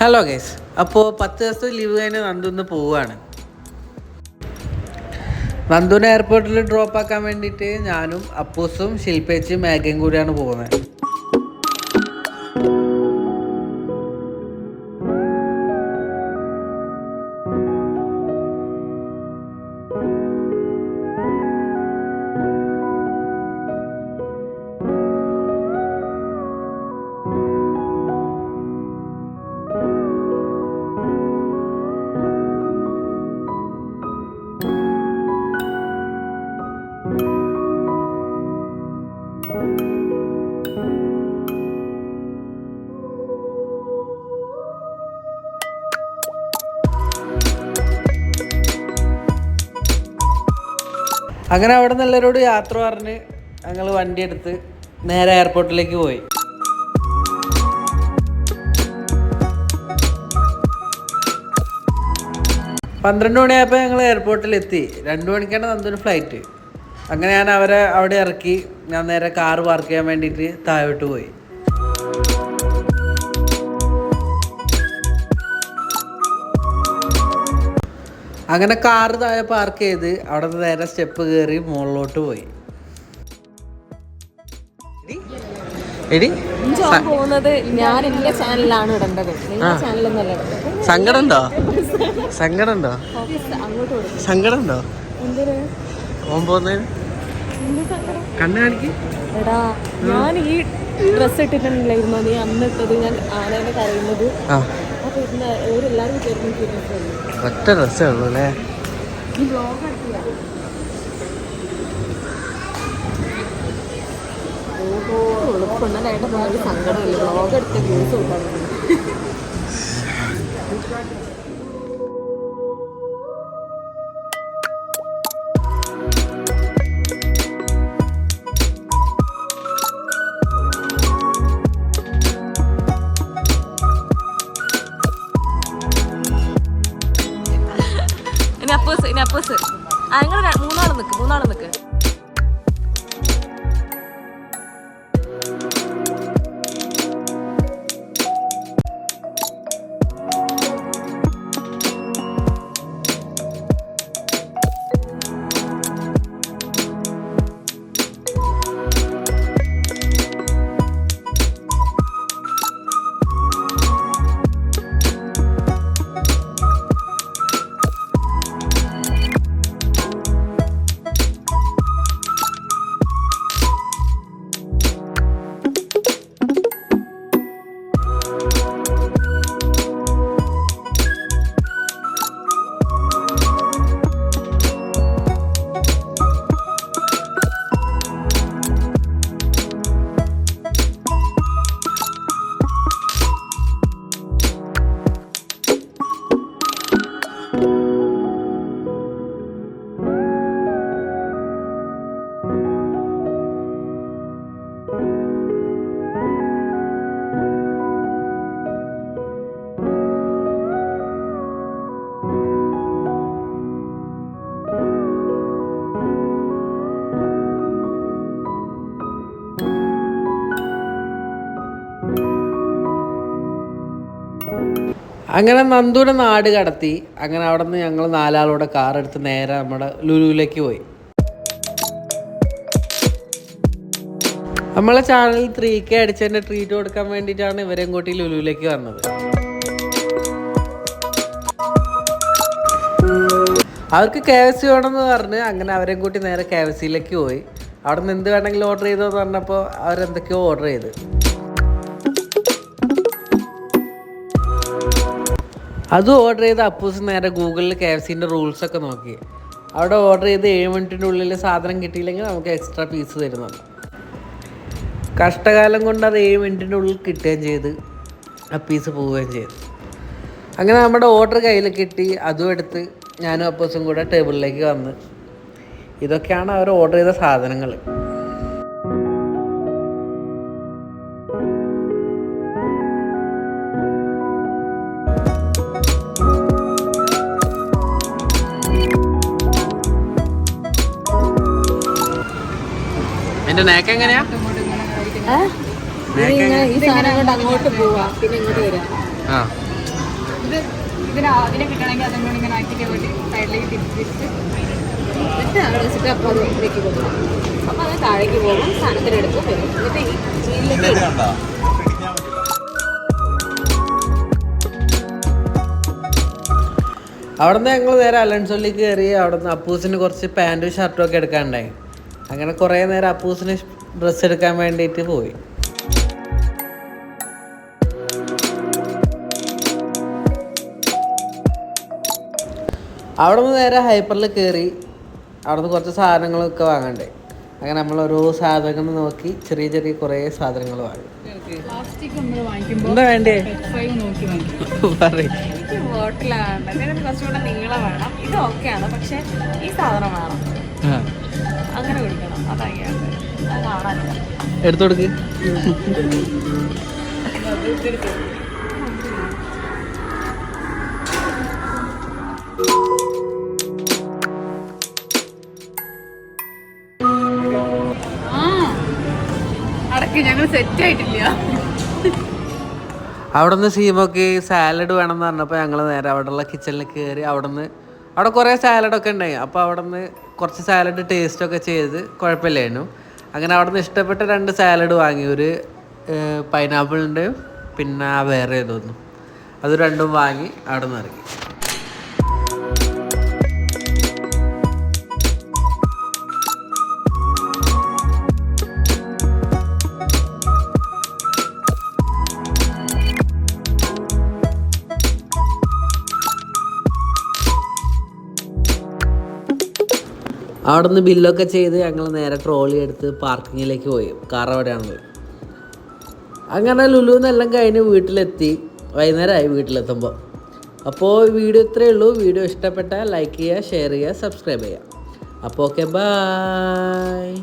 Hello guys അപ്പോൾ പത്ത് ദിവസത്തെ ലീവ് കഴിഞ്ഞ് നന്ദുന്ന് പോവുകയാണ് നന്ദുവിനെ എയർപോർട്ടിൽ ഡ്രോപ്പ് ആക്കാൻ വേണ്ടിയിട്ട് ഞാനും അപ്പൂസും ശില്പേച്ചും മേഘയും കൂടിയാണ് പോകുന്നത്. അങ്ങനെ അവിടെ നിന്ന് യാത്ര പറഞ്ഞ് ഞങ്ങൾ വണ്ടി എടുത്ത് നേരെ എയർപോർട്ടിലേക്ക് പോയി. പന്ത്രണ്ട് മണിയായപ്പോൾ ഞങ്ങൾ എയർപോർട്ടിലെത്തി രണ്ട് മണിക്കാണ് നന്ദൊരു ഫ്ലൈറ്റ് അങ്ങനെ ഞാൻ അവരെ അവിടെ ഇറക്കി. ഞാൻ നേരെ കാറ് പാർക്ക് ചെയ്യാൻ വേണ്ടിയിട്ട് താഴോട്ട് പോയി. അങ്ങനെ കാറ് താഴെ പാർക്ക് ചെയ്ത് അവിടെ നിന്ന് നേരെ സ്റ്റെപ്പ് കയറി മുകളിലോട്ട് പോയി. പോകുന്നത് ഞാൻ എന്റെ ചാനലിലാണ് ഇടേണ്ടത്. ചാനലൊന്നല്ല പോകുന്നതിന്? എന്ത് സങ്കടം കണ്ണ് കാണിക്ക് എടാ ഞാൻ ഈ ഡ്രസ് ഇട്ടിട്ടുണ്ടായിരുന്നു നീ അന്ന് ഇട്ടത് ഞാൻ ആനേനെ കരയുന്നത്. അപ്പൊ ഇന്ന് വിചാരിക്കുന്നു ഒറ്റ ഡ്രസ്സേ ഉള്ളൂ അല്ലേ? ഈ ബ്ലോഗ് എടുത്തില്ല? ഓഹോ എളുപ്പമുണ്ടല്ലേ സങ്കടമില്ല. ബ്ലോഗ് എടുത്ത വ്യൂസ് ഉണ്ടാകുന്നു അപ്പൂസ് ആ നിങ്ങൾ മൂന്നാൾ നിൽക്ക് മൂന്നാൾ നിക്ക്. അങ്ങനെ നന്ദൂരെ നാട് കടത്തി അങ്ങനെ അവിടെ നിന്ന് ഞങ്ങൾ നാലാളൂടെ കാർ എടുത്ത് നേരെ നമ്മുടെ ലുലുവിലേക്ക് പോയി. നമ്മളെ ചാനൽ ത്രീ കെ അടിച്ചതിന്റെ ട്രീറ്റ് കൊടുക്കാൻ വേണ്ടിയിട്ടാണ് ഇവരെയും കൂട്ടി ലുലുവിലേക്ക് വന്നത്. അവർക്ക് കെ എഫ് സി വേണമെന്ന് പറഞ്ഞ് അങ്ങനെ അവരെയും കൂട്ടി നേരെ കെ എഫ് സിയിലേക്ക് പോയി. അവിടെ നിന്ന് എന്ത് വേണമെങ്കിലും ഓർഡർ ചെയ്തോ എന്ന് പറഞ്ഞപ്പോൾ അവരെന്തൊക്കെയോ ഓർഡർ ചെയ്ത്. അതും ഓർഡർ ചെയ്ത അപ്പൂസ് നേരെ ഗൂഗിളിൽ കെ എഫ് സിന്റെ റൂൾസ് ഒക്കെ നോക്കി. അവിടെ ഓർഡർ ചെയ്ത് ഏഴ് മിനിറ്റിന്റെ ഉള്ളിൽ സാധനം കിട്ടിയില്ലെങ്കിൽ നമുക്ക് എക്സ്ട്രാ പീസ് തരുന്നുണ്ട്. കഷ്ടകാലം കൊണ്ട് അത് ഏഴ് മിനിറ്റിന്റെ ഉള്ളിൽ കിട്ടുകയും ചെയ്ത് ആ പീസ് പോവുകയും ചെയ്തു. അങ്ങനെ നമ്മുടെ ഓർഡർ കയ്യിൽ കിട്ടി അതും എടുത്ത് ഞാനും അപ്പൂസും കൂടെ ടേബിളിലേക്ക് വന്ന്. ഇതൊക്കെയാണ് അവർ ഓർഡർ ചെയ്ത സാധനങ്ങൾ എന്റെ നേക്ക് എങ്ങനെയാ? അവിടുന്ന് ഞങ്ങൾ ഈ സാധനം കൊണ്ട് അങ്ങോട്ട് പോവാ. പിന്നെ ഇങ്ങോട്ട് വരാം. ആ. ഇത് ഇതിന് അതിനെ കിട്ടണമെങ്കിൽ ഇങ്ങനെ ആക്കിയിട്ട് വേണ്ടി സൈഡിലേക്ക് തിരിച്ചിട്ട് എന്നിട്ട് അവിടെ വെച്ചിട്ട് അപ്പോൾ അത് ഇതിലേക്ക് കൊടുക്കണം അപ്പോൾ അത് താഴേക്ക് പോകും. സാധനത്തിനെടുത്ത് വരും. എന്നിട്ട് ഈ ചീലിലേക്ക് ഇടും. അവിടെ നിന്ന് ഞങ്ങൾ നേരെ അലൻസോളിലേക്ക് കയറി അവിടെ നിന്ന് അപ്പൂസിന് കുറച്ച് പാന്റും ഷർട്ടും ഒക്കെ എടുക്കാനുണ്ടായി. അങ്ങനെ കുറേ നേരം അപ്പൂസിന് ഡ്രസ്സ് എടുക്കാൻ വേണ്ടിയിട്ട് പോയി. അവിടെ നിന്ന് നേരെ ഹൈപ്പറിൽ കയറി അവിടെ നിന്ന് കുറച്ച് സാധനങ്ങളൊക്കെ വാങ്ങണ്ടേ? അങ്ങനെ നമ്മൾ ഓരോ സാധനങ്ങൾ നോക്കി ചെറിയ ചെറിയ കുറേ സാധനങ്ങൾ വാങ്ങി. എന്താ വേണ്ടേ? എടുത്തു നോക്കി സെറ്റ് ആയിട്ടില്ല അവിടെ നിന്ന് സീമൊക്കെ സാലഡ് വേണമെന്ന് പറഞ്ഞപ്പോൾ ഞങ്ങൾ നേരെ അവിടെയുള്ള കിച്ചണിൽ കയറി അവിടെ നിന്ന് അവിടെ കുറേ സാലഡൊക്കെ ഉണ്ടായി. അപ്പോൾ അവിടെ നിന്ന് കുറച്ച് സാലഡ് ടേസ്റ്റൊക്കെ ചെയ്ത് കുഴപ്പമില്ലായിരുന്നു. അങ്ങനെ അവിടെ നിന്ന് ഇഷ്ടപ്പെട്ട രണ്ട് സാലഡ് വാങ്ങി. ഒരു പൈനാപ്പിളിന്റെയും പിന്നെ വേറെ ഏതൊന്നും അത് രണ്ടും വാങ്ങി അവിടെ നിന്ന് ഇറങ്ങി അവിടെ നിന്ന് ബില്ലൊക്കെ ചെയ്ത് ഞങ്ങൾ നേരെ ട്രോളി എടുത്ത് പാർക്കിങ്ങിലേക്ക് പോയി. കാർ അവിടെയാണുള്ളത് അങ്ങനെ ലുലുന്നെല്ലാം കഴിഞ്ഞ് വീട്ടിലെത്തി. വൈകുന്നേരമായി വീട്ടിലെത്തുമ്പോൾ അപ്പോൾ വീഡിയോ ഇത്രയേ ഉള്ളൂ. വീഡിയോ ഇഷ്ടപ്പെട്ടാൽ ലൈക്ക് ചെയ്യുക ഷെയർ ചെയ്യുക സബ്സ്ക്രൈബ് ചെയ്യുക. അപ്പോൾ ഓക്കെ ബായ്